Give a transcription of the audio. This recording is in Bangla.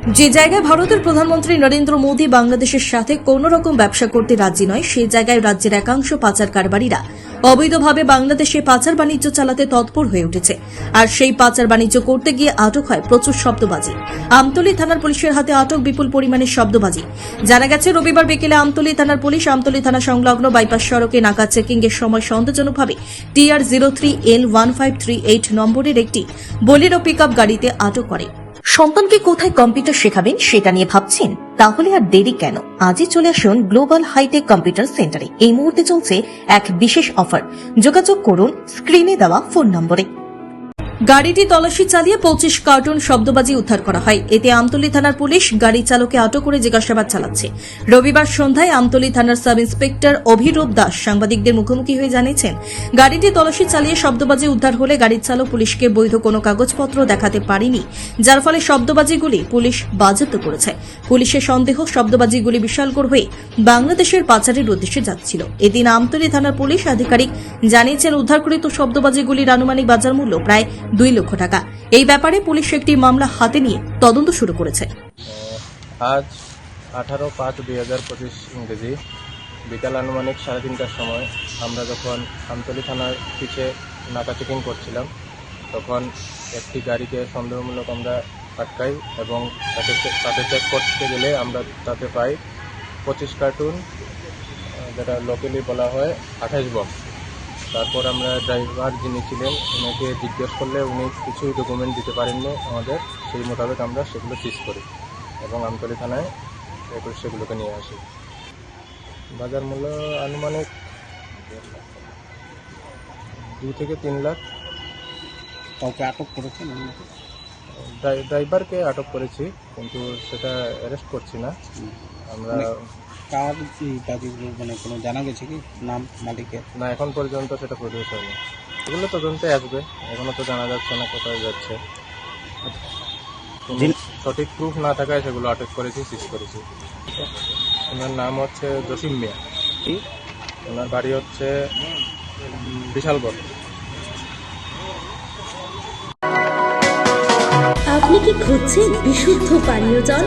যে জায়গায় ভারতের প্রধানমন্ত্রী নরেন্দ্র মোদী বাংলাদেশের সাথে কোন রকম ব্যবসা করতে রাজি নয় সেই জায়গায় রাজ্যের একাংশ পাচার কারবারিরা। অবৈধভাবে বাংলাদেশে পাচার বাণিজ্য চালাতে তৎপর হয়ে উঠেছে। আর সেই পাচার বাণিজ্য করতে গিয়ে আটক হয় প্রচুর শব্দবাজি। আমতলী থানার পুলিশের হাতে আটক বিপুল পরিমাণে শব্দবাজি। জানা গেছে, রবিবার বিকেলে আমতলী থানার পুলিশ আমতলী থানা সংলগ্ন বাইপাস সড়কে নাকা চেকিং এর সময় সন্দেহজনকভাবে TR zero three L one five three eight নম্বরের একটি বোলেরো পিকআপ গাড়িতে আটক করে। সন্তানকে কোথায় কম্পিউটার শেখাবেন সেটা নিয়ে ভাবছেন? তাহলে আর দেরি কেন? আজই চলে আসুন গ্লোবাল হাইটেক কম্পিউটার সেন্টারে। এই মুহূর্তে চলছে এক বিশেষ অফার। যোগাযোগ করুন স্ক্রিনে দেওয়া ফোন নম্বরে। গাড়িটি তল্লাশি চালিয়ে পঁচিশ কার্টুন শব্দবাজি উদ্ধার করা হয়। এতে আমতলী থানার পুলিশ গাড়ি চালকে আটক করে জিজ্ঞাসাবাদ চালাচ্ছে। রবিবার সন্ধ্যায় আমতলী থানার সাব ইন্সপেক্টর অভিরূপ দাস সাংবাদিকদের মুখোমুখি হয়ে জানিয়েছেন, গাড়িটি তল্লাশি চালিয়ে শব্দবাজি উদ্ধার হলে গাড়ির চালক পুলিশকে বৈধ কোনো কাগজপত্র দেখাতে পারেনি, যার ফলে শব্দবাজিগুলি পুলিশ বাজেয়াপ্ত করেছে। পুলিশের সন্দেহ, শব্দবাজিগুলি বিশালগড় হয়ে বাংলাদেশের পাচারের উদ্দেশ্যে যাচ্ছিল। এদিন আমতলী থানার পুলিশ আধিকারিক জানিয়েছেন, উদ্ধারকৃত শব্দবাজিগুলির আনুমানিক বাজার মূল্য প্রায় দুই লক্ষ টাকা। এই ব্যাপারে পুলিশ একটি মামলা হাতে নিয়ে তদন্ত শুরু করেছে। আজ আঠারো পাঁচ দুই হাজার পঁচিশ ইংরেজি বিকাল আনুমানিক সাড়ে তিনটার সময় আমরা যখন আমতলী থানার পিছে নাকা চেকিং করছিলাম, তখন একটি গাড়িকে সন্দেহমূলক আমরা আটকাই এবং তাকে তাতে চেক করতে গেলে আমরা তাতে পাই পঁচিশ কার্টুন যেটা লোকালি বলা হয় আঠাশ বক্স তারপর আমরা ড্রাইভার যিনি ছিলেন ওনাকে জিজ্ঞেস করলে উনি কিছুই ডকুমেন্ট দিতে পারেননি আমাদের সেই মোতাবেক আমরা সেগুলো সিজ করি এবং আমতলী থানায় এরপর সেগুলোকে নিয়ে আসি। বাজার মূল্য আনুমানিক দুই থেকে তিন লাখ। কাউকে আটক করেছেন ড্রাই- ড্রাইভারকে আটক করেছি কিন্তু সেটা অ্যারেস্ট করছি না। আমরা কার এই বাকিগুলো মানে কোনো জানা গেছে কি? নাম মালিকের? না এখন পর্যন্ত সেটা প্রডিউস হয়নি। এগুলো তদন্তে আসবে। এখনও তো জানা যাচ্ছে না কোথায় যাচ্ছে। সঠিক প্রুফ না থাকায় সেগুলো আটক করেছি সিজ করেছি। ওনার নাম হচ্ছে জসিম মিয়া। কি? ওনার বাড়ি হচ্ছে বিশালগড় আপনি কি খুঁজছেন বিশুদ্ধ পানীয় জল?